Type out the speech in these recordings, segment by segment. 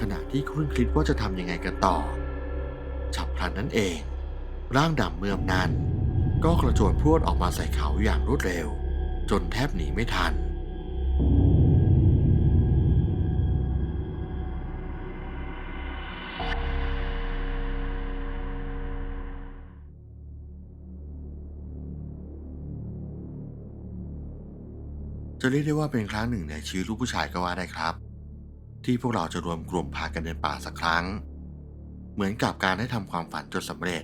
ขณะที่ครุ่นคิดว่าจะทำยังไงกันต่อ ฉับพลันนั่นเอง ร่างดำเมื่อมนั้น ก็กระโจนพรวดออกมาใส่เขาอย่างรวดเร็ว จนแทบหนีไม่ทัน จะเรียกได้ว่าเป็นครั้งหนึ่งในชีวิตลูกผู้ชายก็ว่าได้ครับ ที่พวกเราจะรวมกลุ่มพากันเดินป่าสักครั้ง เหมือนกับการได้ทำความฝันจนสำเร็จ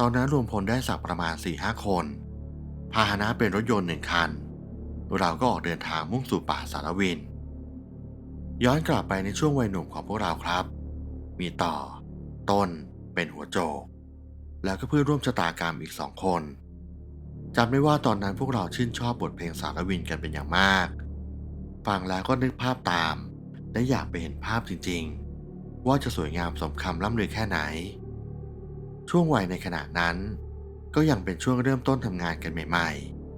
ตอนนั้นรวมพลได้สักประมาณ4-5คน พาหนะเป็นรถยนต์หนึ่งคัน เราก็ออกเดินทางมุ่งสู่ป่าสารวิน ย้อนกลับไปในช่วงวัยหนุ่มของพวกเราครับ มีต่อ ต้น เป็นหัวโจก แล้วก็เพื่อนร่วมชะตากรรมอีกสองคนจำได้ว่าตอนนั้นพวกเราชื่นชอบบทเพลงสารวินกันเป็นอย่างมาก ฟังแล้วก็นึกภาพตาม และอยากไปเห็นภาพจริงๆ ว่าจะสวยงามสมคำล่ำลือแค่ไหน ช่วงวัยในขณะนั้น ก็ยังเป็นช่วงเริ่มต้นทำงานกันใหม่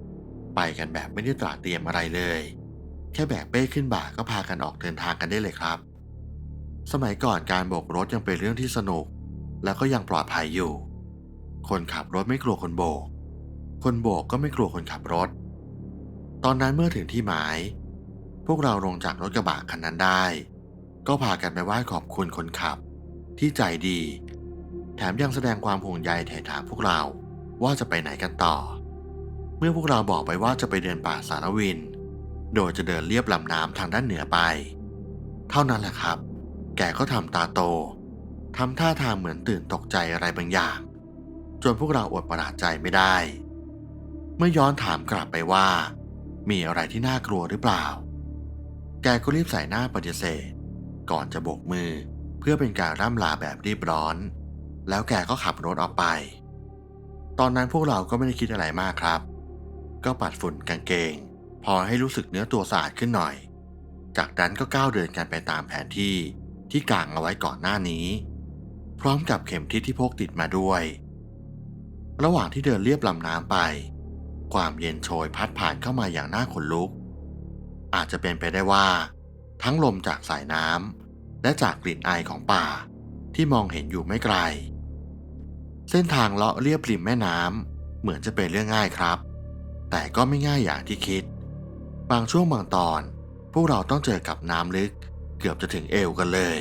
ๆ ไปกันแบบไม่ได้ตราเตรียมอะไรเลย แค่แบกเป้ขึ้นบ่าก็พากันออกเดินทางกันได้เลยครับ สมัยก่อนการโบกรถยังเป็นเรื่องที่สนุก แล้วก็ยังปลอดภัยอยู่ คนขับรถไม่กลัวคนโบก คนโบกก็ไม่กลัวคนขับรถ ตอนนั้นเมื่อถึงที่หมาย พวกเราลงจากรถกระบะคันนั้นได้ ก็พากันไปไหว้ขอบคุณคนขับ ที่ใจดี แถมยังแสดงความห่วงใยแถถามพวกเราว่าจะไปไหนกันต่อ เมื่อพวกเราบอกไปว่าจะไปเดินป่าสารวิน โดยจะเดินเลียบลำน้ำทางด้านเหนือไป เท่านั้นแหละครับ แกก็ทำตาโตทำท่าทางเหมือนตื่นตกใจอะไรบางอย่าง จนพวกเราอดประหลาดใจไม่ได้ เมื่อย้อนถามกลับไปว่า มีอะไรที่น่ากลัวหรือเปล่า แกก็รีบใส่หน้าปฏิเสธ ก่อนจะโบกมือเพื่อเป็นการร่ำลาแบบรีบร้อน แล้วแกก็ขับรถออกไป ตอนนั้นพวกเราก็ไม่ได้คิดอะไรมากครับ ก็ปัดฝุ่นกางเกง พอให้รู้สึกเนื้อตัวสะอาดขึ้นหน่อย จากนั้นก็ก้าวเดินกันไปตามแผนที่ที่กางเอาไว้ก่อนหน้านี้ พร้อมกับเข็มทิศที่พกติดมาด้วย ระหว่างที่เดินเลียบลำน้ำไป ความเย็นโชยพัดผ่านเข้ามาอย่างน่าขนลุก อาจจะเป็นไปได้ว่า ทั้งลมจากสายน้ำและจากกลิ่นไอของป่าที่มองเห็นอยู่ไม่ไกล เส้นทางเลาะเรียบริมแม่น้ำเหมือนจะเป็นเรื่องง่ายครับ แต่ก็ไม่ง่ายอย่างที่คิด บางช่วงบางตอน พวกเราต้องเจอกับน้ำลึกเกือบจะถึงเอวกันเลย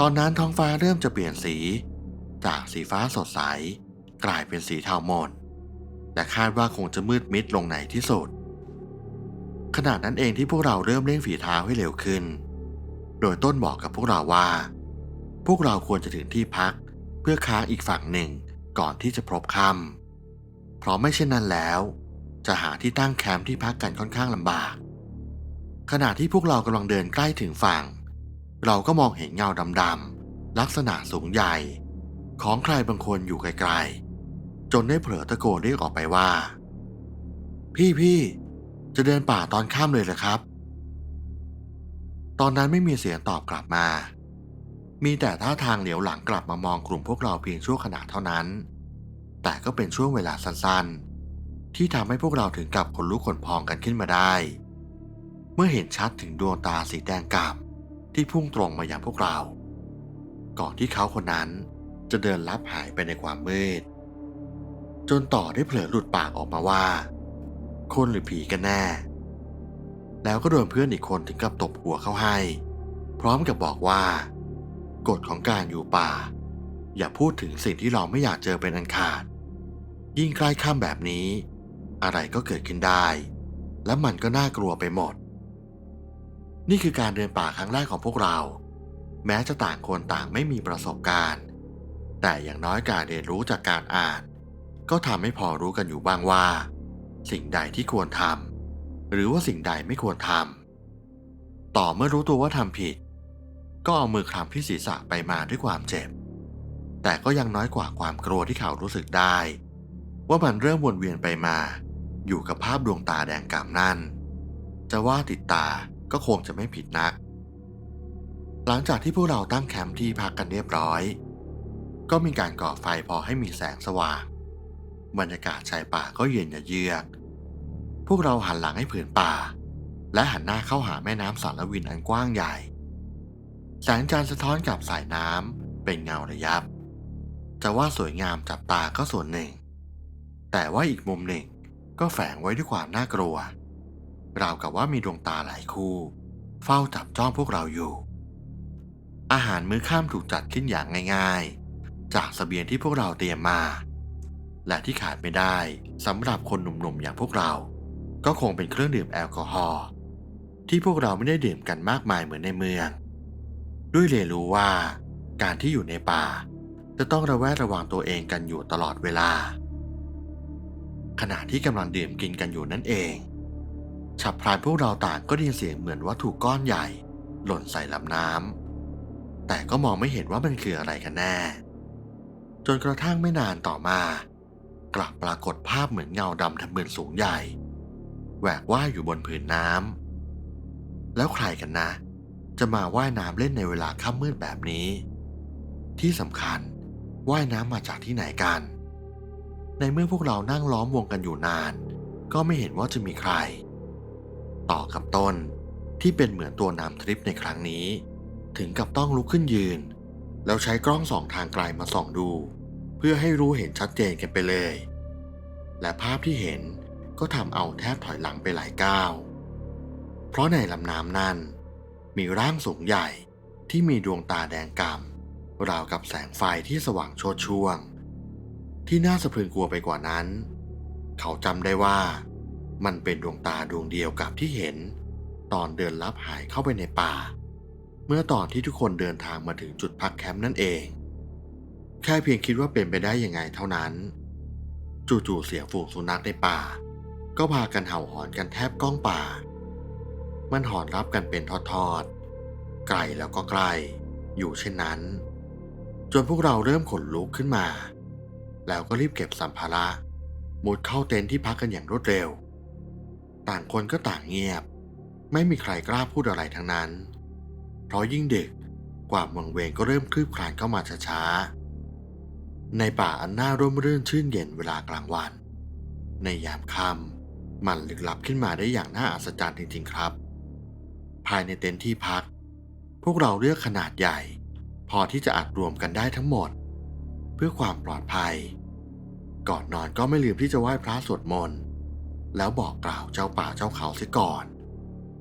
ตอนนั้นท้องฟ้าเริ่มจะเปลี่ยนสี จากสีฟ้าสดใส กลายเป็นสีเทาหมนและคาดว่าคงจะมืดมิดลงในที่สุด ขณะนั้นเองที่พวกเราเริ่มเร่งฝีเท้าให้เร็วขึ้น โดยต้นบอกกับพวกเราว่า พวกเราควรจะถึงที่พัก เพื่อค้างอีกฝั่งหนึ่งก่อนที่จะพบค่ำเพราะไม่เช่นนั้นแล้ว จะหาที่ตั้งแคมป์ที่พักกันค่อนข้างลำบาก ขณะที่พวกเรากำลังเดินใกล้ถึงฝั่ง เราก็มองเห็นเงาดำๆลักษณะสูงใหญ่ ของใครบางคนอยู่ไกลๆจนได้เผลอตะโกนเรียกออกไปว่า พี่พี่ จะเดินป่าตอนค่ำเลยเหรอครับ ตอนนั้นไม่มีเสียงตอบกลับมา มีแต่ท่าทางเหลียวหลังกลับมามองกลุ่มพวกเราเพียงชั่วขณะเท่านั้น แต่ก็เป็นช่วงเวลาสั้นๆ ที่ทำให้พวกเราถึงกับขนลุกขนพองกันขึ้นมาได้ เมื่อเห็นชัดถึงดวงตาสีแดงกำ่ำที่พุ่งตรงมาอย่างพวกเรา ก่อนที่เขาคนนั้นจะเดินลับหายไปในความมืด จนต่อได้เผลอหลุดปากออกมาว่า คนหรือผีกันแน่ แล้วก็โดนเพื่อนอีกคนถึงกับตบหัวเข้าให้ พร้อมกับบอกว่า กฎของการอยู่ป่า อย่าพูดถึงสิ่งที่เราไม่อยากเจอเป็นอันขาด ยิ่งใกล้ค่ำแบบนี้ อะไรก็เกิดขึ้นได้ และมันก็น่ากลัวไปหมด นี่คือการเดินป่าครั้งแรกของพวกเรา แม้จะต่างคนต่างไม่มีประสบการณ์ แต่อย่างน้อยการเรียนรู้จากการอ่าน ก็ทำให้พอรู้กันอยู่บ้างว่า สิ่งใดที่ควรทำหรือว่าสิ่งใดไม่ควรทำต่อเมื่อรู้ตัวว่าทำผิด ก็เอามือคลำที่ศีรษะไปมาด้วยความเจ็บ แต่ก็ยังน้อยกว่าความกลัวที่เขารู้สึกได้ ว่ามันเริ่มวนเวียนไปมา อยู่กับภาพดวงตาแดงกำนั่น จะว่าติดตาก็คงจะไม่ผิดนัก หลังจากที่พวกเราตั้งแคมป์ที่พักกันเรียบร้อย ก็มีการก่อไฟพอให้มีแสงสว่าง บรรยากาศชายป่าก็เย็นเยือก พวกเราหันหลังให้ผืนป่า และหันหน้าเข้าหาแม่น้ำสารวินอันกว้างใหญ่ แสงจันทร์สะท้อนกับสายน้ำเป็นเงาระยับ จะว่าสวยงามจับตาก็ส่วนหนึ่ง แต่ว่าอีกมุมหนึ่งก็แฝงไว้ด้วยความน่ากลัว ราวกับว่ามีดวงตาหลายคู่ เฝ้าจับจ้องพวกเราอยู่ อาหารมื้อค่ำถูกจัดขึ้นอย่างง่าย ๆ จากสเสบียงที่พวกเราเตรียมมา และที่ขาดไม่ได้สำหรับคนหนุ่มๆอย่างพวกเรา ก็คงเป็นเครื่องดื่มแอลกอฮอล์ที่พวกเราไม่ได้ดื่มกันมากมายเหมือนในเมือง ด้วยเรียนรู้ว่า การที่อยู่ในป่า จะต้องระแวดระวังตัวเองกันอยู่ตลอดเวลา ขณะที่กำลังดื่มกินกันอยู่นั่นเอง ฉับพลันพวกเราต่างก็ได้ยินเสียงเหมือนวัตถุก้อนใหญ่ หล่นใส่ลำน้ำแต่ก็มองไม่เห็นว่ามันคืออะไรกันแน่ จนกระทั่งไม่นานต่อมา กลับปรากฏภาพเหมือนเงาดำทะมึนสูงใหญ่ แหวกว่ายอยู่บนผืนน้ำแล้วใครกันนะ จะมาว่ายน้ำเล่นในเวลาค่ำมืดแบบนี้ ที่สำคัญว่ายน้ำมาจากที่ไหนกัน ในเมื่อพวกเรานั่งล้อมวงกันอยู่นาน ก็ไม่เห็นว่าจะมีใคร ต่อกับต้นที่เป็นเหมือนตัวนำทริปในครั้งนี้ ถึงกับต้องลุกขึ้นยืน แล้วใช้กล้องส่องทางไกลมาส่องดู เพื่อให้รู้เห็นชัดเจนกันไปเลย และภาพที่เห็นก็ทำเอาแทบถอยหลังไปหลายก้าว เพราะในลำน้ำนั้น มีร่างสูงใหญ่ที่มีดวงตาแดงกำ่ำราวกับแสงไฟที่สว่างโชดช่วง ที่น่าสะพรึงกลัวไปกว่านั้น เขาจำได้ว่ามันเป็นดวงตาดวงเดียวกับที่เห็น ตอนเดินลับหายเข้าไปในป่า เมื่อตอนที่ทุกคนเดินทางมาถึงจุดพักแคมป์นั่นเอง แค่เพียงคิดว่าเป็นไปได้ยังไงเท่านั้น จู่ๆเสียงฝูงสุนัขในป่า ก็พากันเห่าหอนกันแทบก้องป่า มันหอนรับกันเป็นทอดๆไกลแล้วก็ใกล อยู่เช่นนั้น จนพวกเราเริ่มขนลุกขึ้นมา แล้วก็รีบเก็บสัมภาระมุดเข้าเต็นท์ที่พักกันอย่างรวดเร็ว ต่างคนก็ต่างเงียบ ไม่มีใครกล้าพูดอะไรทั้งนั้น เพราะยิ่งดึกความวังเวงก็เริ่มคลืบคลานเข้ามาช้าๆ ในป่าอันน่าร่มรื่นชื่นเย็นเวลากลางวัน ในยามค่ำมันลึกลับขึ้นมาได้อย่างน่าอัศจรรย์จริง ๆ ครับ ภายในเต็นท์ที่พัก พวกเราเลือกขนาดใหญ่ พอที่จะอัดรวมกันได้ทั้งหมด เพื่อความปลอดภัย ก่อนนอนก็ไม่ลืมที่จะไหว้พระสวดมนต์แล้วบอกกล่าวเจ้าป่าเจ้าเขาเสียก่อน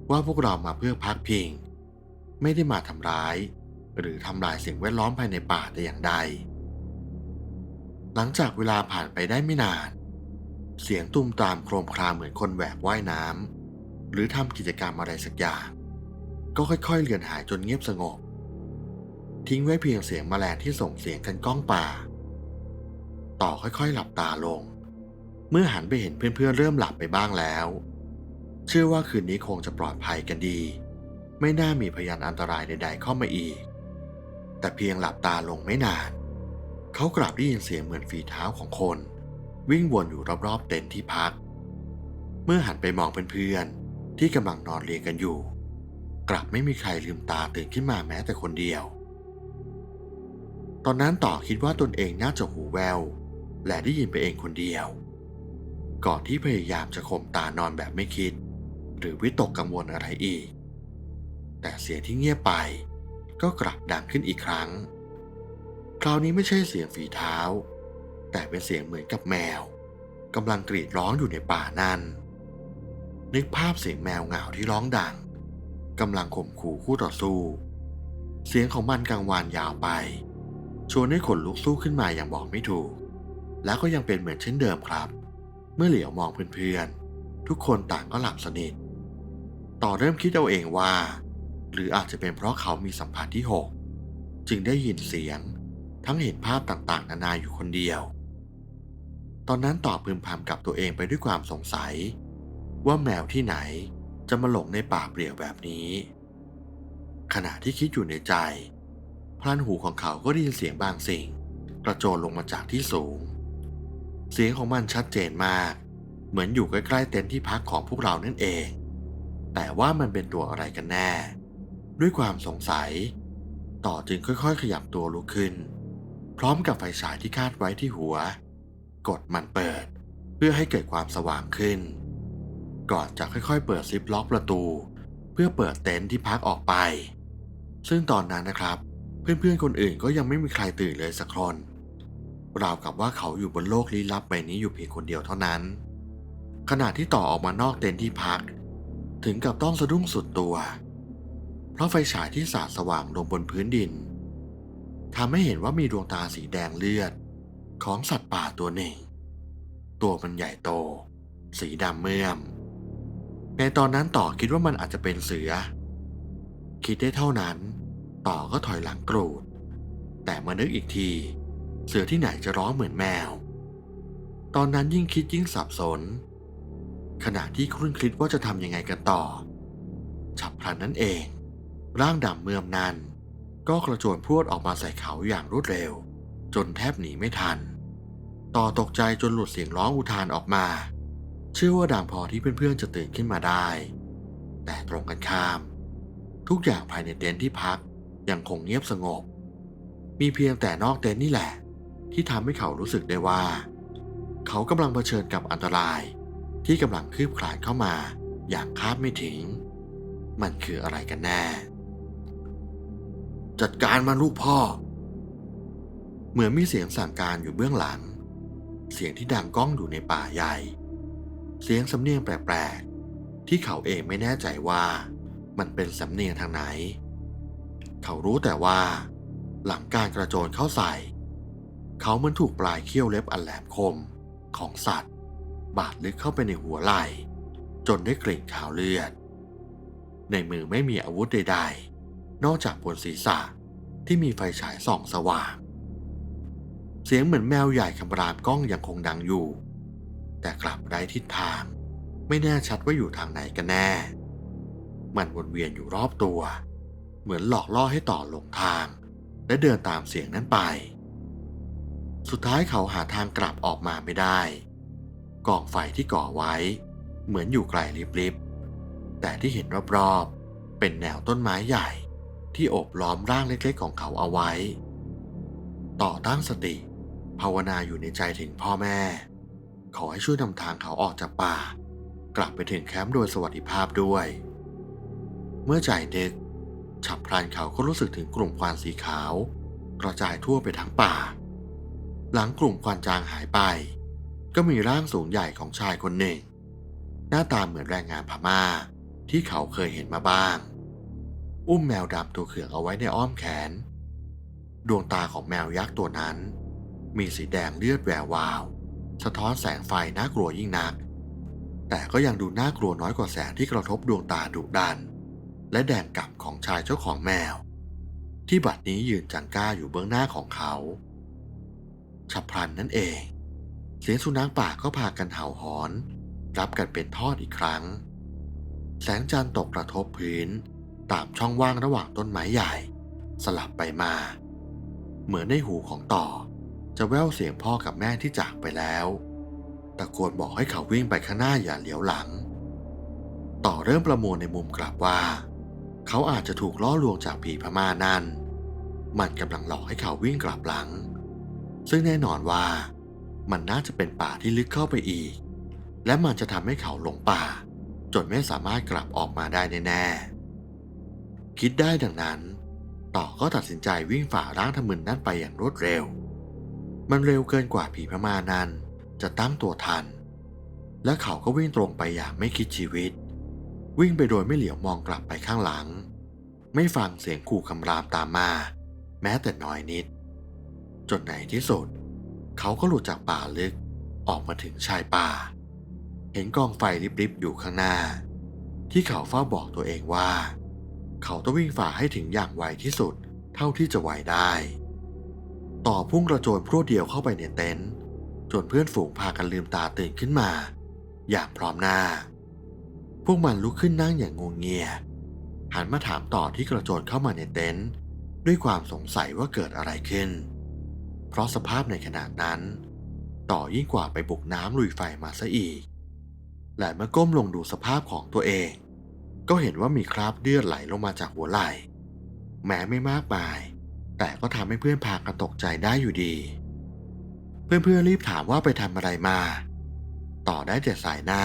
ว่าพวกเรามาเพื่อพักพิง ไม่ได้มาทำร้าย หรือทำลายสิ่งแวดล้อมภายในป่าแต่อย่างใด หลังจากเวลาผ่านไปได้ไม่นาน เสียงตุ้มตามโครมครามเหมือนคนแหวกว่ายน้ำหรือทำกิจกรรมอะไรสักอย่าง ก็ค่อยๆเลือนหายจนเงียบสงบ ทิ้งไว้เพียงเสียงแมลงที่ส่งเสียงกันก้องป่า ต่อค่อยๆหลับตาลง เมื่อหันไปเห็นเพื่อนๆเริ่มหลับไปบ้างแล้ว เชื่อว่าคืนนี้คงจะปลอดภัยกันดี ไม่น่ามีพยานอันตรายใด ๆ เข้ามาอีก แต่เพียงหลับตาลงไม่นาน เขากลับได้ยินเสียงเหมือนฝีเท้าของคน วิ่งวนอยู่รอบๆเต็นท์ที่พัก เมื่อหันไปมองเพื่อนๆที่กำลังนอนเรียงกันอยู่ กลับไม่มีใครลืมตาตื่นขึ้นมาแม้แต่คนเดียว ตอนนั้นต่อคิดว่าตนเองน่าจะหูแวว และได้ยินไปเองคนเดียว ก่อนที่พยายามจะข่มตานอนแบบไม่คิด หรือวิตกกังวลอะไรอีก แต่เสียงที่เงียบไปก็กลับดังขึ้นอีกครั้ง คราวนี้ไม่ใช่เสียงฝีเท้า แต่เป็นเสียงเหมือนกับแมวกำลังกรีดร้องอยู่ในป่านั่นนึกภาพเสียงแมวเหงาที่ร้องดังกำลังข่มขู่คู่ต่อสู้ เสียงของมันกลางวานยาวไป ชวนให้ขนลุกสู้ขึ้นมาอย่างบอกไม่ถูก แล้วก็ยังเป็นเหมือนเช่นเดิมครับ เมื่อเหลียวมองเพื่อนๆทุกคนต่างก็หลับสนิท ต่อเริ่มคิดเอาเองว่า หรืออาจจะเป็นเพราะเขามีสัมผัสที่หกจึงได้ยินเสียง ทั้งเห็นภาพต่างๆ นานาอยู่คนเดียว ตอนนั้นตอบพึมพำกับตัวเองไปด้วยความสงสัย ว่าแมวที่ไหนจะมาหลงในป่าเปลี่ยวแบบนี้ ขณะที่คิดอยู่ในใจ พลันหูของเขาก็ได้ยินเสียงบางสิ่ง กระโจนลงมาจากที่สูง เสียงของมันชัดเจนมาก เหมือนอยู่ใกล้ๆเต็นท์ที่พักของพวกเรานั่นเอง แต่ว่ามันเป็นตัวอะไรกันแน่ ด้วยความสงสัย ต่อจึงค่อยๆ ขยับตัวลุกขึ้น พร้อมกับไฟฉายที่คาดไว้ที่หัว กดมันเปิด เพื่อให้เกิดความสว่างขึ้น ก่อนจะค่อยๆ เปิดซิปล็อกประตู เพื่อเปิดเต็นท์ที่พักออกไป ซึ่งตอนนั้นนะครับ เพื่อนๆคนอื่นก็ยังไม่มีใครตื่นเลยสักคนราวกับว่าเขาอยู่บนโลกลี้ลับใบนี้อยู่เพียงคนเดียวเท่านั้น ขณะที่ต่อออกมานอกเต็นท์ที่พัก ถึงกับต้องสะดุ้งสุดตัว เพราะไฟฉายที่สาดสว่างลงบนพื้นดิน ทำให้เห็นว่ามีดวงตาสีแดงเลือด ของสัตว์ป่าตัวหนึ่ง ตัวมันใหญ่โต สีดำเมื่อม ในตอนนั้นต่อคิดว่ามันอาจจะเป็นเสือ คิดได้เท่านั้น ต่อก็ถอยหลังกรูด แต่มานึกอีกที เสือที่ไหนจะร้องเหมือนแมว ตอนนั้นยิ่งคิดยิ่งสับสน ขณะที่ครุ่นคิดว่าจะทำยังไงกันต่อ ฉับพลันนั่นเอง ร่างดำเมื่อมนั้น ก็กระโจนพรวดออกมาใส่เขาอย่างรวดเร็ว จนแทบหนีไม่ทัน ต่อตกใจจนหลุดเสียงร้องอุทานออกมา เชื่อว่าดังพอที่เพื่อนๆจะตื่นขึ้นมาได้ แต่ตรงกันข้าม ทุกอย่างภายในเต็นท์ที่พักยังคงเงียบสงบ มีเพียงแต่นอกเต็นท์นี่แหละ ที่ทำให้เขารู้สึกได้ว่า เขากำลังเผชิญกับอันตรายที่กำลังคืบคลานเข้ามาอย่างคาดไม่ถึง มันคืออะไรกันแน่ จัดการมันลูกพ่อ เหมือนมีเสียงสั่งการอยู่เบื้องหลัง เสียงที่ดังก้องอยู่ในป่าใหญ่ เสียงสำเนียงแปลกๆ ที่เขาเองไม่แน่ใจว่ามันเป็นสำเนียงทางไหน เขารู้แต่ว่า หลังการกระโจนเข้าใส่ เขาเหมือนถูกปลายเขี้ยวเล็บอันแหลมคมของสัตว์ บาดลึกเข้าไปในหัวไหล่ จนได้กลิ่นขาวเลือด ในมือไม่มีอาวุธใดๆ นอกจากบนศีรษะที่มีไฟฉายส่องสว่าง เสียงเหมือนแมวใหญ่คำรามก้องยังคงดังอยู่ แต่กลับไร้ทิศทาง ไม่แน่ชัดว่าอยู่ทางไหนกันแน่ มันวนเวียนอยู่รอบตัว เหมือนหลอกล่อให้ต่อหลงทาง และเดินตามเสียงนั้นไป สุดท้ายเขาหาทางกลับออกมาไม่ได้ กองไฟที่ก่อไว้ เหมือนอยู่ไกลลิบๆแต่ที่เห็นรอบๆเป็นแนวต้นไม้ใหญ่ ที่โอบล้อมร่างเล็กๆของเขาเอาไว้ ต่อตั้งสติ ภาวนาอยู่ในใจถึงพ่อแม่ ขอให้ช่วยนำทางเขาออกจากป่า กลับไปถึงแคมป์โดยสวัสดิภาพด้วย เมื่อใจนึกฉับพลันเขาก็รู้สึกถึงกลุ่มควันสีขาว กระจายทั่วไปทั้งป่า หลังกลุ่มควันจางหายไป ก็มีร่างสูงใหญ่ของชายคนหนึ่ง หน้าตาเหมือนแรงงานพม่าที่เขาเคยเห็นมาบ้าง อุ้มแมวดำตัวเขืองเอาไว้ในอ้อมแขน ดวงตาของแมวยักษ์ตัวนั้น มีสีแดงเลือดแวววาว สะท้อนแสงไฟน่ากลัวยิ่งนัก แต่ก็ยังดูน่ากลัวน้อยกว่าแสงที่กระทบดวงตาดุดัน และแดงกลับของชายเจ้าของแมว ที่บัดนี้ยืนจังก้าอยู่เบื้องหน้าของเขาฉับพลันนั่นเอง เสียงสุนัขป่าก็พากันเห่าหอน รับกันเป็นทอดอีกครั้ง แสงจันทร์ตกกระทบพื้น ตามช่องว่างระหว่างต้นไม้ใหญ่ สลับไปมา เหมือนในหูของต่อ จะแว่วเสียงพ่อกับแม่ที่จากไปแล้วตะโกนบอกให้เขาวิ่งไปข้างหน้าอย่าเหลียวหลัง ต่อเริ่มประมวลในมุมกลับว่า เขาอาจจะถูกล่อลวงจากผีพม่านั่น มันกำลังหลอกให้เขาวิ่งกลับหลัง ซึ่งแน่นอนว่ามันน่าจะเป็นป่าที่ลึกเข้าไปอีก และมันจะทำให้เขาหลงป่า จนไม่สามารถกลับออกมาได้แน่ๆ คิดได้ดังนั้น ต่อก็ตัดสินใจวิ่งฝ่าร่างทมึนนั่นไปอย่างรวดเร็ว มันเร็วเกินกว่าผีพม่านั้นจะตั้งตัวทัน และเขาก็วิ่งตรงไปอย่างไม่คิดชีวิต วิ่งไปโดยไม่เหลียวมองกลับไปข้างหลัง ไม่ฟังเสียงขู่คำรามตามมา แม้แต่น้อยนิด จนในที่สุด เขาก็หลุดจากป่าลึกออกมาถึงชายป่า เห็นกองไฟริบๆอยู่ข้างหน้า ที่เขาเฝ้าบอกตัวเองว่า เขาต้องวิ่งฝ่าให้ถึงอย่างไวที่สุด เท่าที่จะไหวได้ ต่อพุ่งกระโจนพรวดเดียวเข้าไปในเต็นท์จนเพื่อนฝูงพากันลืมตาตื่นขึ้นมา อย่างพร้อมหน้า พวกมันลุกขึ้นนั่งอย่างงงเงียหันมาถามต่อที่กระโจนเข้ามาในเต็นท์ด้วยความสงสัยว่าเกิดอะไรขึ้น เพราะสภาพในขณะนั้น ต่อยิ่งกว่าไปบุกน้ำลุยไฟมาซะอีก และเมื่อก้มลงดูสภาพของตัวเอง ก็เห็นว่ามีคราบเลือดไหลลงมาจากหัวไหล่ แม้ไม่มากมาย แต่ก็ทำให้เพื่อนพากันตกใจได้อยู่ดี เพื่อนๆรีบถามว่าไปทำอะไรมา ต่อได้แต่สายหน้า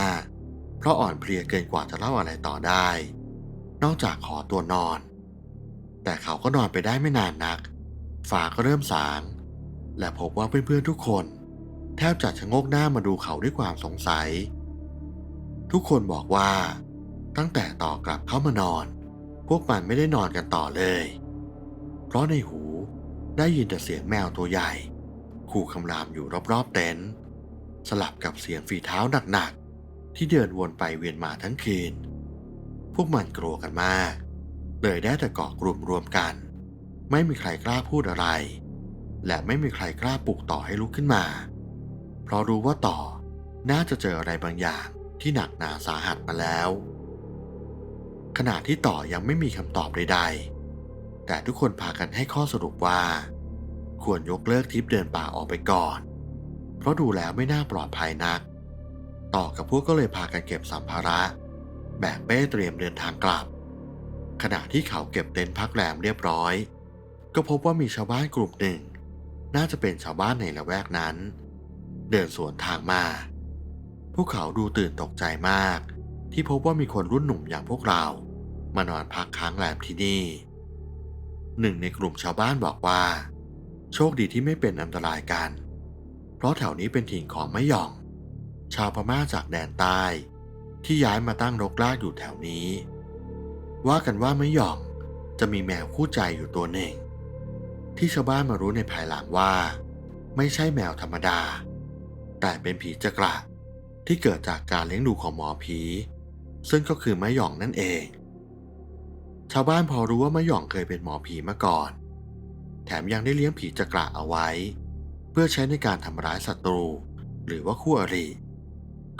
เพราะอ่อนเพลียเกินกว่าจะเล่าอะไรต่อได้ นอกจากขอตัวนอน แต่เขาก็นอนไปได้ไม่นานนักฟ้าก็เริ่มสาง และพบว่าเพื่อนๆทุกคน แทบจะชะงกหน้ามาดูเขาด้วยความสงสัย ทุกคนบอกว่า ตั้งแต่ต่อกลับเข้ามานอน พวกมันไม่ได้นอนกันต่อเลย เพราะในหูได้ยินแต่เสียงแมวตัวใหญ่ ขู่คำรามอยู่รอบๆเต็นท์สลับกับเสียงฝีเท้าหนักๆ ที่เดินวนไปเวียนมาทั้งคืน พวกมันกลัวกันมาก เลยได้แต่เกาะกลุ่มรวมกัน ไม่มีใครกล้าพูดอะไร และไม่มีใครกล้าปลุกต่อให้ลุกขึ้นมา เพราะรู้ว่าต่อน่าจะเจออะไรบางอย่างที่หนักหนาสาหัสมาแล้ว ขณะที่ต่อยังไม่มีคำตอบใดๆ แต่ทุกคนพากันให้ข้อสรุปว่า ควรยกเลิกทริปเดินป่าออกไปก่อน เพราะดูแล้วไม่น่าปลอดภัยนัก ต่อกับพวกก็เลยพากันเก็บสัมภาระแบกเป้เตรียมเดินทางกลับ ขณะที่เขาเก็บเต็นท์พักแรมเรียบร้อย ก็พบว่ามีชาวบ้านกลุ่มหนึ่ง น่าจะเป็นชาวบ้านในละแวกนั้น เดินสวนทางมา พวกเขาดูตื่นตกใจมาก ที่พบว่ามีคนรุ่นหนุ่มอย่างพวกเรา มานอนพักค้างแรมที่นี่ หนึ่งในกลุ่มชาวบ้านบอกว่า โชคดีที่ไม่เป็นอันตรายกัน เพราะแถวนี้เป็นถิ่นของไม่หย่อง ชาวพม่าจากแดนใต้ ที่ย้ายมาตั้งรกรากอยู่แถวนี้ ว่ากันว่าไม่หย่องจะมีแมวคู่ใจอยู่ตัวหนึ่ง ที่ชาวบ้านมารู้ในภายหลังว่า ไม่ใช่แมวธรรมดา แต่เป็นผีจักระที่เกิดจากการเลี้ยงดูของหมอผี ซึ่งก็คือมะหย่องนั่นเอง ชาวบ้านพอรู้ว่ามะหย่องเคยเป็นหมอผีมาก่อน แถมยังได้เลี้ยงผีจักระเอาไว้ เพื่อใช้ในการทำร้ายศัตรู หรือว่าคู่อริ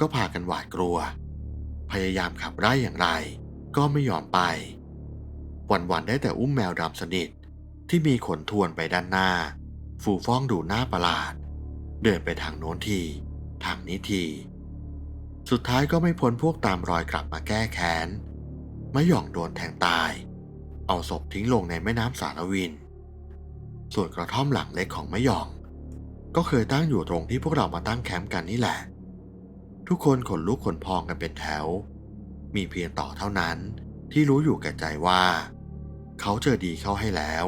ก็พากันหวาดกลัว พยายามขับไล่อย่างไร ก็ไม่ยอมไป วันๆได้แต่อุ้มแมวดำสนิทที่มีขนทวนไปด้านหน้า ฟูฟ่องดูหน้าประหลาด เดินไปทางโน้นที ทางนี้ที สุดท้ายก็ไม่พ้นพวกตามรอยกลับมาแก้แค้นมะหย่องโดนแทงตาย เอาศพทิ้งลงในแม่น้ำสารวิน ส่วนกระท่อมหลังเล็กของมะหย่อง ก็เคยตั้งอยู่ตรงที่พวกเรามาตั้งแคมป์กันนี่แหละ ทุกคนขนลุกขนพองกันเป็นแถว มีเพียงต่อเท่านั้นที่รู้อยู่แก่ใจว่า เขาเจอดีเข้าให้แล้ว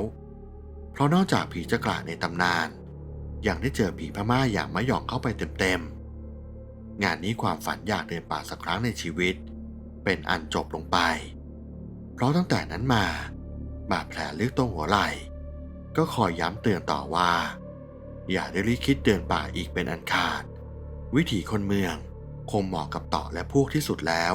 เพราะนอกจากผีจักระในตำนาน ยังได้เจอผีพม่าอย่างมะหย่องเข้าไปเต็มๆ งานนี้ความฝันอยากเดินป่าสักครั้งในชีวิต เป็นอันจบลงไป เพราะตั้งแต่นั้นมาบาดแผลลึกตรงหัวไหล่ ก็คอยย้ำเตือนต่อว่า อย่าได้ริคิดเดินป่าอีกเป็นอันขาด วิถีคนเมืองคงเหมาะกับต่อและพวกที่สุดแล้ว